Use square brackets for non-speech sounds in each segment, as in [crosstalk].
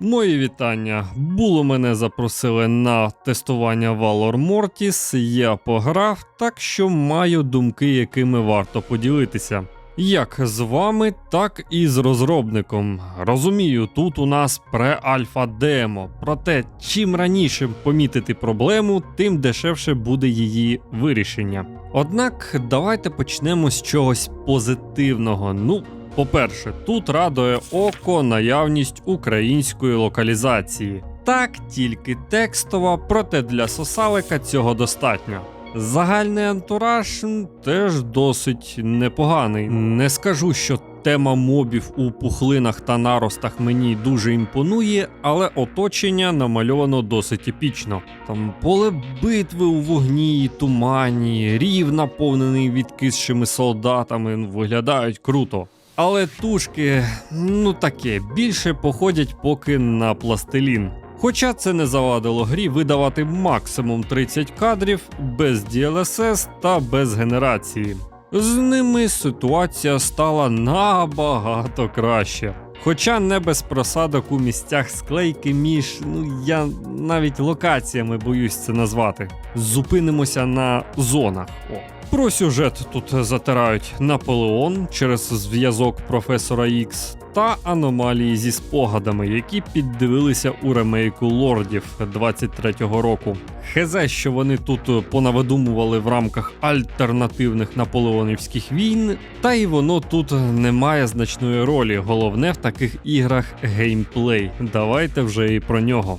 Мої вітання. Було мене запросили на тестування Valor Mortis. Я пограв, так що маю думки, якими варто поділитися. Як з вами, так і з розробником. Розумію, тут у нас пре-альфа демо. Проте, чим раніше помітити проблему, тим дешевше буде її вирішення. Однак, давайте почнемо з чогось позитивного. Ну, по-перше, тут радує око наявність української локалізації. Так, тільки текстова, проте для сосалика цього достатньо. Загальний антураж теж досить непоганий. Не скажу, що тема мобів у пухлинах та наростах мені дуже імпонує, але оточення намальовано досить епічно. Там поле битви у вогні тумані, рів наповнений відкисшими солдатами, виглядають круто. Але тушки, ну таке, більше походять поки на пластилін. Хоча це не завадило грі видавати максимум 30 кадрів без DLSS та без генерації. З ними ситуація стала набагато краще. Хоча не без просадок у місцях склейки між, ну я навіть локаціями боюсь це назвати. Зупинимося на зонах. О. Про сюжет тут затирають Наполеон через зв'язок професора Ікс та аномалії зі спогадами, які піддивилися у ремейку лордів 23-го року. Хезе, що вони тут понавидумували в рамках альтернативних наполеонівських війн, та й воно тут не має значної ролі. Головне в таких іграх геймплей. Давайте вже і про нього.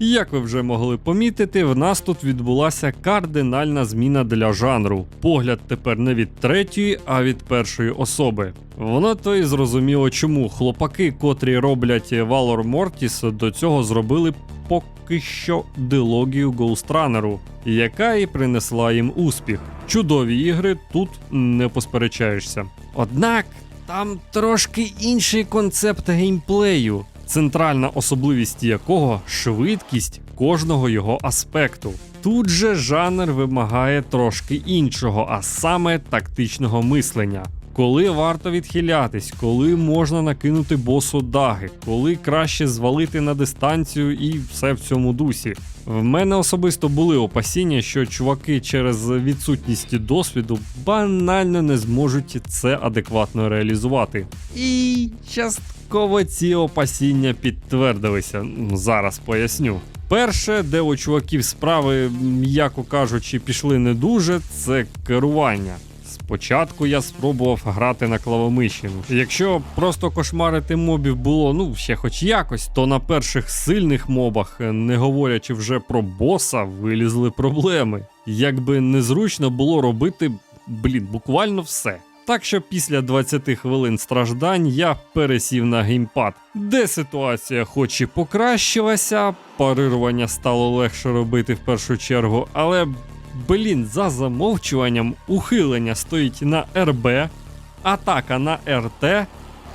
Як ви вже могли помітити, в нас тут відбулася кардинальна зміна для жанру. Погляд тепер не від третьої, а від першої особи. Воно то й зрозуміло, чому хлопаки, котрі роблять Valor Mortis, до цього зробили поки що дилогію Ghostrunner, яка і принесла їм успіх. Чудові ігри тут не посперечаєшся. Однак там трошки інший концепт геймплею центральна особливість якого швидкість кожного його аспекту. Тут же жанр вимагає трошки іншого, а саме тактичного мислення. Коли варто відхилятись, коли можна накинути босу даги, коли краще звалити на дистанцію і все в цьому дусі. В мене особисто були опасіння, що чуваки через відсутність досвіду банально не зможуть це адекватно реалізувати. І частково ці опасіння підтвердилися. Зараз поясню. Перше, де у чуваків справи, м'яко кажучи, пішли не дуже, це керування. Спочатку я спробував грати на клавомиші. Якщо просто кошмарити мобів було ну ще хоч якось, то на перших сильних мобах, не говорячи вже про боса, вилізли проблеми. Якби незручно було робити, блін, буквально все. Так що після 20 хвилин страждань я пересів на геймпад, де ситуація хоч і покращилася, парирування стало легше робити в першу чергу, але Блін, за замовчуванням ухилення стоїть на РБ, атака на РТ,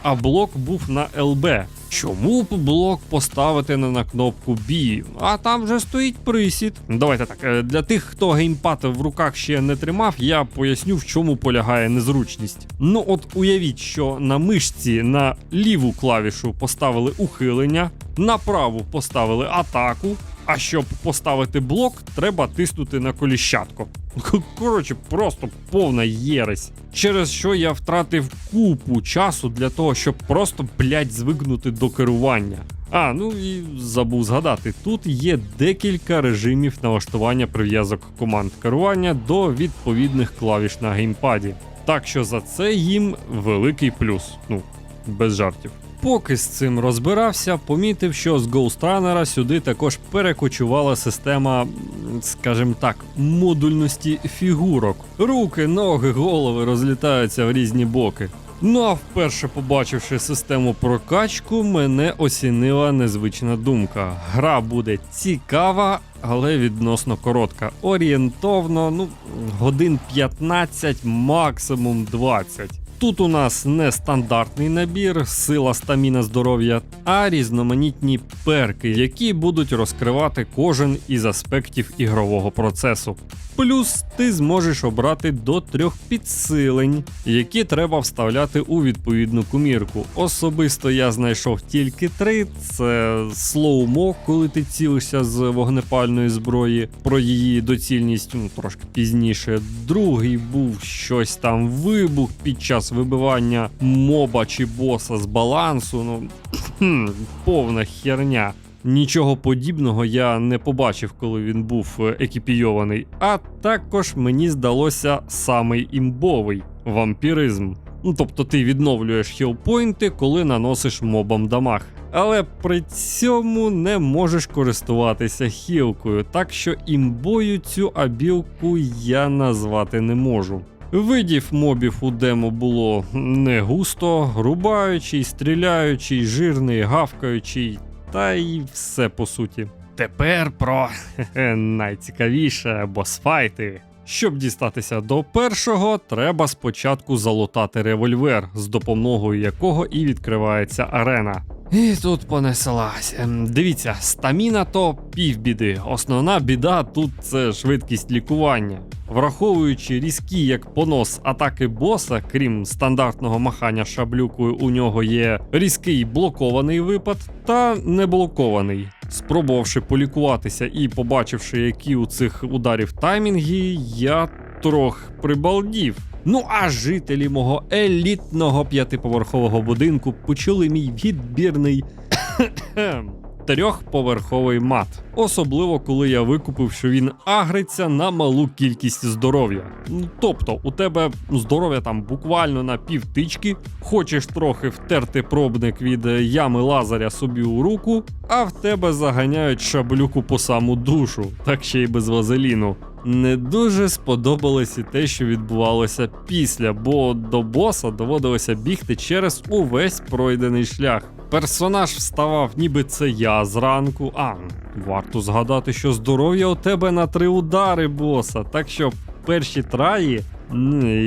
а блок був на ЛБ. Чому б блок поставити не на кнопку B? А там вже стоїть присід. Давайте так, е, для тих, хто геймпад в руках ще не тримав, я поясню, в чому полягає незручність. Ну от уявіть, що на мишці на ліву клавішу поставили ухилення, на праву поставили атаку, а щоб поставити блок, треба тиснути на коліщатку. Коротше, просто повна єресь. Через що я втратив купу часу для того, щоб просто, блядь, звикнути до керування. А, ну і забув згадати, тут є декілька режимів налаштування прив'язок команд керування до відповідних клавіш на геймпаді. Так що за це їм великий плюс. Ну, без жартів. Поки з цим розбирався, помітив, що з Ghostrunner сюди також перекочувала система, скажімо так, модульності фігурок. Руки, ноги, голови розлітаються в різні боки. Ну а вперше побачивши систему прокачку, мене осінила незвична думка. Гра буде цікава, але відносно коротка. Орієнтовно, ну, годин 15, максимум 20. Тут у нас не стандартний набір, сила, стаміна, здоров'я, а різноманітні перки, які будуть розкривати кожен із аспектів ігрового процесу. Плюс ти зможеш обрати до трьох підсилень, які треба вставляти у відповідну комірку. Особисто я знайшов тільки три: це слоумо, коли ти цілишся з вогнепальної зброї, про її доцільність ну, трошки пізніше. Другий був щось там вибух під час вибивання моба чи боса з балансу. Ну [clears throat] повна херня. Нічого подібного я не побачив, коли він був е, екіпійований. А також мені здалося самий імбовий вампіризм. Ну, тобто ти відновлюєш хілпойнти, коли наносиш мобам дамаг. Але при цьому не можеш користуватися хілкою, так що імбою цю абілку я назвати не можу. Видів мобів у демо було не густо, рубаючий, стріляючий, жирний, гавкаючий, та й все по суті. Тепер про найцікавіше босфайти. Щоб дістатися до першого, треба спочатку залутати револьвер, з допомогою якого і відкривається арена. І тут понеслась. Ем, Дивіться, стаміна то півбіди. Основна біда тут це швидкість лікування. Враховуючи різкі як понос атаки боса, крім стандартного махання шаблюкою, у нього є різкий блокований випад та неблокований. Спробувавши полікуватися і побачивши, які у цих ударів таймінги, я трохи прибалдів. Ну а жителі мого елітного п'ятиповерхового будинку почули мій відбірний [coughs] трьохповерховий мат. Особливо коли я викупив, що він агриться на малу кількість здоров'я. Тобто, у тебе здоров'я там буквально на півтички, хочеш трохи втерти пробник від ями лазаря собі у руку, а в тебе заганяють шаблюку по саму душу, так ще й без вазеліну. Не дуже сподобалось і те, що відбувалося після, бо до боса доводилося бігти через увесь пройдений шлях. Персонаж вставав, ніби це я зранку. А, варто згадати, що здоров'я у тебе на три удари боса, так що перші траї.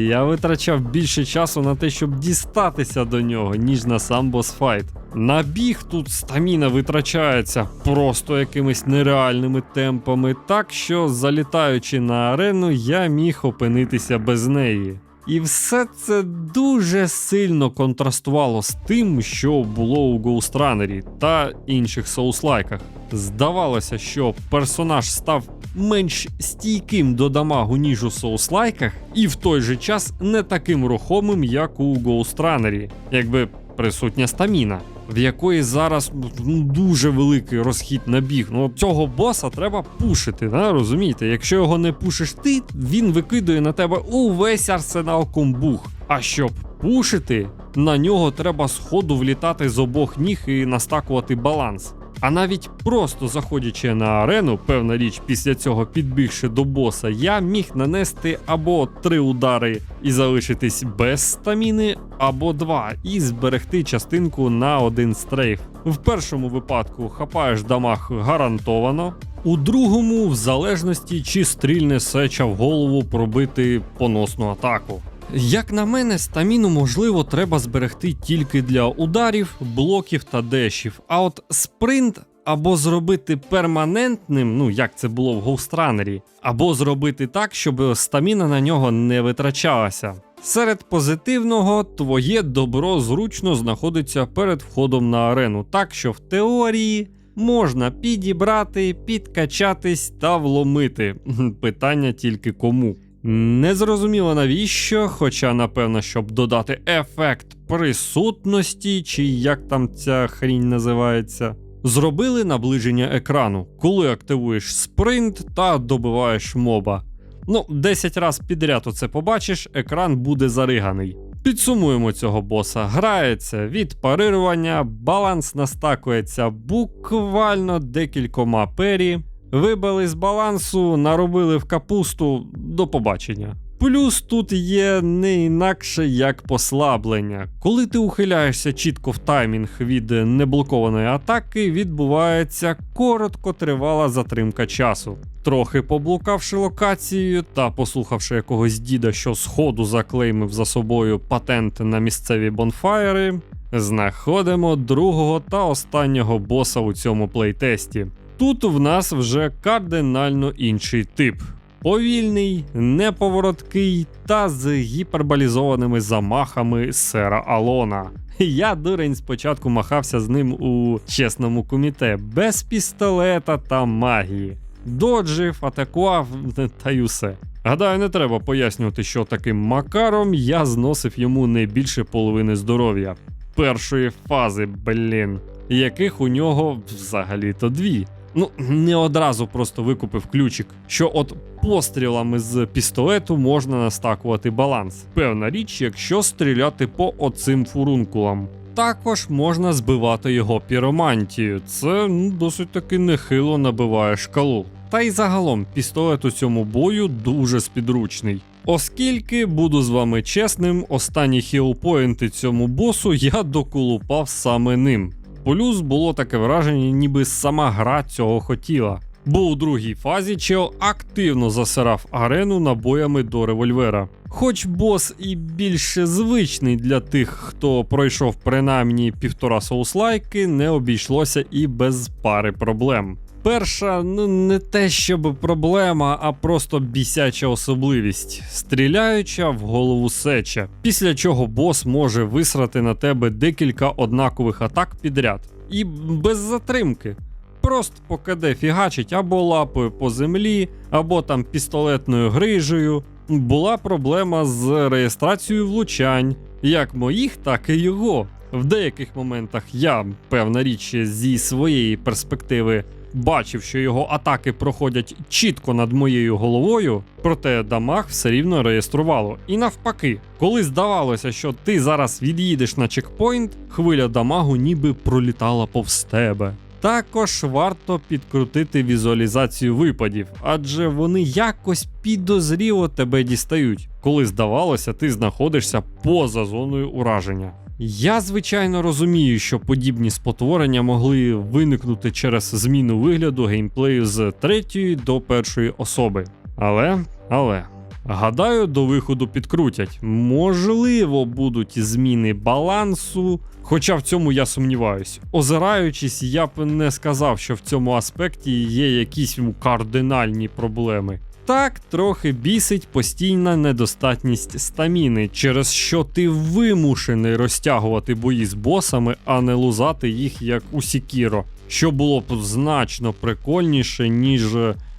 Я витрачав більше часу на те, щоб дістатися до нього, ніж на сам босфайт. На біг тут стаміна витрачається просто якимись нереальними темпами, так що, залітаючи на арену, я міг опинитися без неї. І все це дуже сильно контрастувало з тим, що було у Ghost Runner та інших соуслайках. Здавалося, що персонаж став менш стійким до дамагу, ніж у соуслайках, і в той же час не таким рухомим, як у Ghost Runner, якби присутня стаміна. В якої зараз ну, дуже великий розхід на біг. Ну цього боса треба пушити, да? розумієте? Якщо його не пушиш ти, він викидує на тебе увесь арсенал комбух. А щоб пушити, на нього треба сходу влітати з обох ніг і настакувати баланс. А навіть просто заходячи на арену, певна річ, після цього підбігши до боса, я міг нанести або три удари і залишитись без стаміни, або два, і зберегти частинку на один стрейф. В першому випадку хапаєш дамаг гарантовано. У другому, в залежності, чи стрільне сеча в голову пробити поносну атаку. Як на мене, стаміну можливо треба зберегти тільки для ударів, блоків та дешів. А от спринт або зробити перманентним, ну як це було в Runner, або зробити так, щоб стаміна на нього не витрачалася. Серед позитивного, твоє добро зручно знаходиться перед входом на арену, так що в теорії можна підібрати, підкачатись та вломити. Питання тільки кому. Незрозуміло навіщо, хоча, напевно, щоб додати ефект присутності, чи як там ця хрінь називається. Зробили наближення екрану, коли активуєш спринт та добиваєш моба. Ну, 10 раз підряд оце побачиш, екран буде зариганий. Підсумуємо цього боса. Грається від парирування, баланс настакується буквально декількома пері. Вибили з балансу, наробили в капусту до побачення. Плюс тут є не інакше як послаблення. Коли ти ухиляєшся чітко в таймінг від неблокованої атаки, відбувається короткотривала затримка часу. Трохи поблукавши локацією та послухавши якогось діда, що сходу заклеймив за собою патент на місцеві бонфаєри, знаходимо другого та останнього боса у цьому плейтесті. Тут в нас вже кардинально інший тип. Повільний, неповороткий та з гіперболізованими замахами сера Алона. Я, дурень, спочатку махався з ним у чесному куміте, без пістолета та магії. Доджив, атакував [laughs] та й усе. Гадаю, не треба пояснювати, що таким макаром я зносив йому не більше половини здоров'я. Першої фази, блін, яких у нього взагалі-то дві. Ну, не одразу просто викупив ключик, що от пострілами з пістолету можна настакувати баланс. Певна річ, якщо стріляти по оцим фурункулам. Також можна збивати його піромантію. Це ну, досить таки нехило набиває шкалу. Та й загалом пістолет у цьому бою дуже спідручний. Оскільки, буду з вами чесним, останні хілпоінти цьому босу я доколупав саме ним. Плюс було таке враження, ніби сама гра цього хотіла. Бо у другій фазі Чео активно засирав арену набоями до револьвера. Хоч бос і більше звичний для тих, хто пройшов принаймні півтора соуслайки, не обійшлося і без пари проблем. Перша, ну не те щоб проблема, а просто бісяча особливість, стріляюча в голову сеча, після чого бос може висрати на тебе декілька однакових атак підряд. І без затримки. Просто по КД фігачить або лапою по землі, або там пістолетною грижею. Була проблема з реєстрацією влучань, як моїх, так і його. В деяких моментах я, певна річ, зі своєї перспективи бачив, що його атаки проходять чітко над моєю головою, проте дамаг все рівно реєструвало. І навпаки, коли здавалося, що ти зараз від'їдеш на чекпоінт, хвиля дамагу ніби пролітала повз тебе. Також варто підкрутити візуалізацію випадів, адже вони якось підозріло тебе дістають, коли здавалося, ти знаходишся поза зоною ураження. Я, звичайно, розумію, що подібні спотворення могли виникнути через зміну вигляду геймплею з третьої до першої особи. Але, але. Гадаю, до виходу підкрутять. Можливо, будуть зміни балансу. Хоча в цьому я сумніваюсь. Озираючись, я б не сказав, що в цьому аспекті є якісь кардинальні проблеми. Так, трохи бісить постійна недостатність стаміни, через що ти вимушений розтягувати бої з босами, а не лузати їх як у Сікіро, що було б значно прикольніше, ніж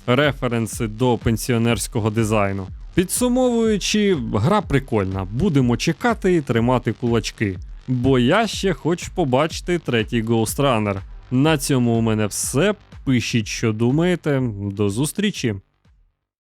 референси до пенсіонерського дизайну. Підсумовуючи, гра прикольна. Будемо чекати і тримати кулачки. Бо я ще хочу побачити третій Ghost Runner. На цьому у мене все. Пишіть, що думаєте. До зустрічі!